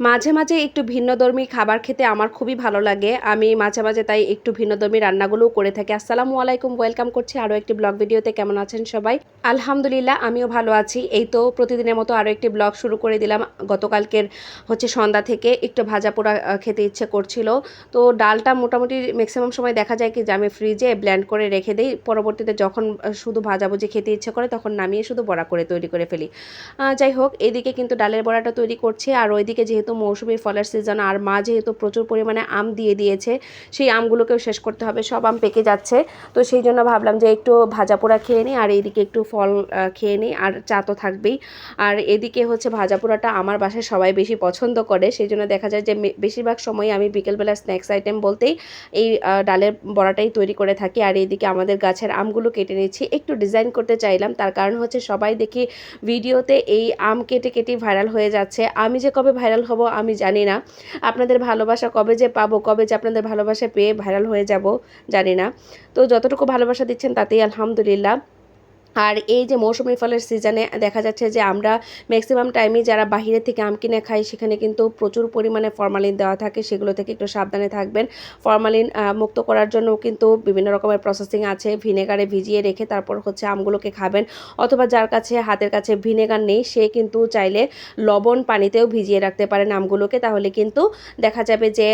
মাঝে মাঝে একটু ভিন্নধর্মী খাবার খেতে আমার খুবই ভালো লাগে। আমি মাঝে মাঝে তাই একটু ভিন্নধর্মী রান্নাগুলোও করে থাকি। আসসালামু আলাইকুম, ওয়েলকাম করছি আরও একটি ব্লগ ভিডিওতে। কেমন আছেন সবাই? আলহামদুলিল্লাহ, আমিও ভালো আছি। এই তো প্রতিদিনের মতো আরও একটি ব্লগ শুরু করে দিলাম। গতকালকের হচ্ছে সন্ধ্যা থেকে একটু ভাজা পোড়া খেতে ইচ্ছে করছিল। তো ডালটা মোটামুটি ম্যাক্সিমাম সময় দেখা যায় কি যে আমি ফ্রিজে ব্ল্যান্ড করে রেখে দিই। পরবর্তীতে যখন শুধু ভাজাভুজি খেতে ইচ্ছে করে তখন নামিয়ে শুধু বড়া করে তৈরি করে ফেলি। যাই হোক, এদিকে কিন্তু ডালের বড়াটা তৈরি করছি। আর ওইদিকে যেহেতু মৌসুমি ফলের সিজন আর মা যেহেতু প্রচুর পরিমাণে আম দিয়ে দিয়েছে, সেই আমগুলোকেও শেষ করতে হবে। সব আম পেকে যাচ্ছে। তো সেই জন্য ভাবলাম যে একটু ভাজা পোড়া খেয়ে নিই, আর এইদিকে একটু ফল খেয়ে নিই, আর চা তো থাকবেই। আর এদিকে হচ্ছে ভাজা পোড়াটা আমার বাসায় সবাই বেশি পছন্দ করে, সেই জন্য দেখা যায় যে বেশিরভাগ সময় আমি বিকেলবেলা স্ন্যাক্স আইটেম বলতেই এই ডালের বড়াটাই তৈরি করে থাকি। আর এইদিকে আমাদের গাছের আমগুলো কেটে নিচ্ছি। একটু ডিজাইন করতে চাইলাম, তার কারণ হচ্ছে সবাই দেখি ভিডিওতে এই আম কেটে কেটে ভাইরাল হয়ে যাচ্ছে। আমি যে কবে ভাইরাল হব আমি জানি না। আপনাদের ভালোবাসা কবে যে পাবো, কবে যে আপনাদের ভালোবাসা পেয়ে ভাইরাল হয়ে যাব জানি না। তো যতটুকু ভালোবাসা দিচ্ছেন তাতেই আলহামদুলিল্লাহ। আর এই যে মৌসুমি ফলের সিজনে দেখা যাচ্ছে যে আমরা ম্যাক্সিমাম টাইমে যারা বাইরে থেকে আম কিনে খাই, সেখানে কিন্তু প্রচুর পরিমাণে ফরমালিন দেওয়া থাকে। সেগুলো থেকে একটু সাবধানে থাকবেন। ফরমালিন মুক্ত করার জন্য কিন্তু বিভিন্ন রকমের প্রসেসিং আছে। ভিনেগারে ভিজিয়ে রেখে তারপর হচ্ছে আমগুলোকে খাবেন। অথবা যার কাছে, হাতের কাছে ভিনেগার নেই, সে কিন্তু চাইলে লবণ পানিতেও ভিজিয়ে রাখতে পারেন আমগুলোকে। তাহলে কিন্তু দেখা যাবে যে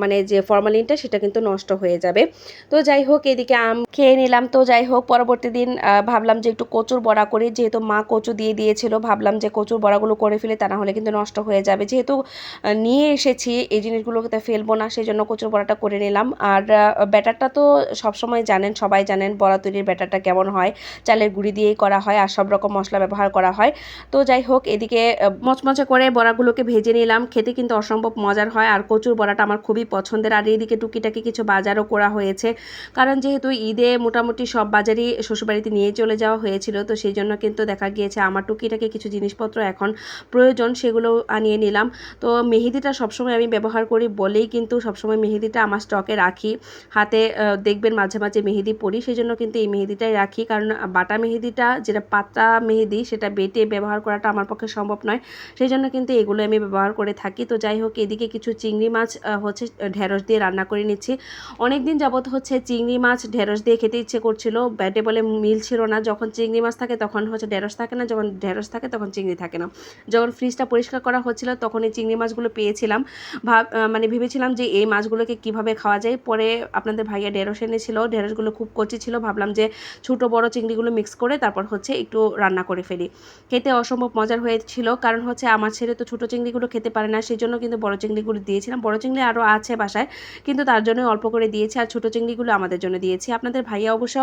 মানে যে ফরমালিনটা সেটা কিন্তু নষ্ট হয়ে যাবে। তো যাই হোক, এদিকে আম খেয়ে নিলাম। তো যাই হোক, পরবর্তী দিন ভাবলাম যে একটু কচুর বড়া করি, যেহেতু মা কচু দিয়ে দিয়েছিল, ভাবলাম যে কচুর বড়াগুলো করে ফেলে, তা না হলে কিন্তু নষ্ট হয়ে যাবে। যেহেতু নিয়ে এসেছি, এই জিনিসগুলোকে তো ফেলব না, সেই জন্য কচুর বড়াটা করে নিলাম। আর ব্যাটারটা তো সবসময় জানেন, সবাই জানেন বড়া তৈরির ব্যাটারটা কেমন হয়। চালের গুঁড়ি দিয়েই করা হয় আর সব রকম মশলা ব্যবহার করা হয়। তো যাই হোক, এদিকে মচমচে করে বড়াগুলোকে ভেজে নিলাম। খেতে কিন্তু অসম্ভব মজার হয় আর কচুর বড়াটা আমার খুবই পছন্দের। আর এইদিকে টুকিটাকি কিছু বাজারও করা হয়েছে। কারণ যেহেতু ঈদে মোটামুটি সব বাজারই শ্বশুরবাড়িতে নিয়ে চলে যাওয়া হয়েছিল, তো সেই জন্য কিন্তু দেখা গিয়েছে আমার টুকিটাকি কিছু জিনিসপত্র এখন প্রয়োজন সেগুলো আনিয়ে নিলাম। তো মেহেদিটা সবসময় আমি ব্যবহার করি বলেই কিন্তু সবসময় মেহেদিটা আমার স্টকে রাখি। হাতে দেখবেন মাঝে মাঝে মেহেদি পরি, সেই জন্য কিন্তু এই মেহেদিটাই রাখি। কারণ বাটা মেহেদিটা, যেটা পাতা মেহেদি, সেটা বেটে ব্যবহার করাটা আমার পক্ষে সম্ভব নয়। সেই জন্য কিন্তু এগুলো আমি ব্যবহার করে থাকি। তো যাই হোক, এদিকে কিছু চিংড়ি মাছ হচ্ছে ঢেঁড়স দিয়ে রান্না করে নিচ্ছি। অনেক দিন যাবত হচ্ছে চিংড়ি মাছ, ঢেঁড়স দিয়ে খেতে ইচ্ছে করছিল। ব্যাটে বলে মিল ছিল না যখন চিংড়ি মাছ থাকে তখন হচ্ছে ঢেঁড়স থাকে না, যখন ঢেঁড়স থাকে তখন চিংড়ি থাকে না। যখন ফ্রিজটা পরিষ্কার করা হচ্ছিল তখন এই চিংড়ি মাছগুলো পেয়েছিলাম। ভাব মানে ভেবেছিলাম যে এই মাছগুলোকে কীভাবে খাওয়া যায়। পরে আপনাদের ভাইয়া ঢেঁড়স এনেছিল, ঢেঁড়সগুলো খুব কচি ছিল। ভাবলাম যে ছোটো বড় চিংড়িগুলো মিক্স করে তারপর হচ্ছে একটু রান্না করে ফেলি। খেতে অসম্ভব মজার হয়েছিল, কারণ হচ্ছে আমার ছেলে তো ছোটো চিংড়িগুলো খেতে পারে না সেই জন্য কিন্তু বড় চিংড়িগুলো দিয়েছিলাম। বড় চিংড়ি আরও আছে বাসায়, কিন্তু তার জন্য অল্প করে দিয়েছি আর ছোটো চিংড়িগুলো আমাদের জন্য দিয়েছি। আপনাদের ভাইয়া অবশ্য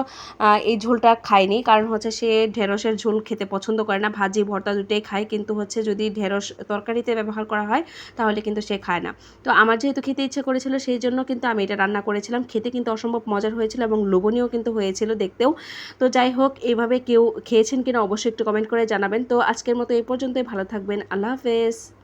এই ঝোলটা খায়নি কারণ হচ্ছে সে ঢেঁড়সের ঝোল খেতে পছন্দ করে না। ভাজি, ভর্তা দুটোই খায়। কিন্তু হচ্ছে যদি ঢেঁড়স তরকারিতে ব্যবহার করা হয়, তাহলে কিন্তু সে খায় না। তো আমার যেহেতু খেতে ইচ্ছে করেছিল, সেই জন্য কিন্তু আমি এটা রান্না করেছিলাম। খেতে কিন্তু অসম্ভব মজার হয়েছিল এবং লোভনীয় কিন্তু হয়েছিল দেখতেও। তো যাই হোক এইভাবে কেউ খেয়েছেন কিনা অবশ্যই একটু কমেন্ট করে জানাবেন। তো আজকের মতো এই পর্যন্তই। ভালো থাকবেন। আল্লাহ হাফেজ।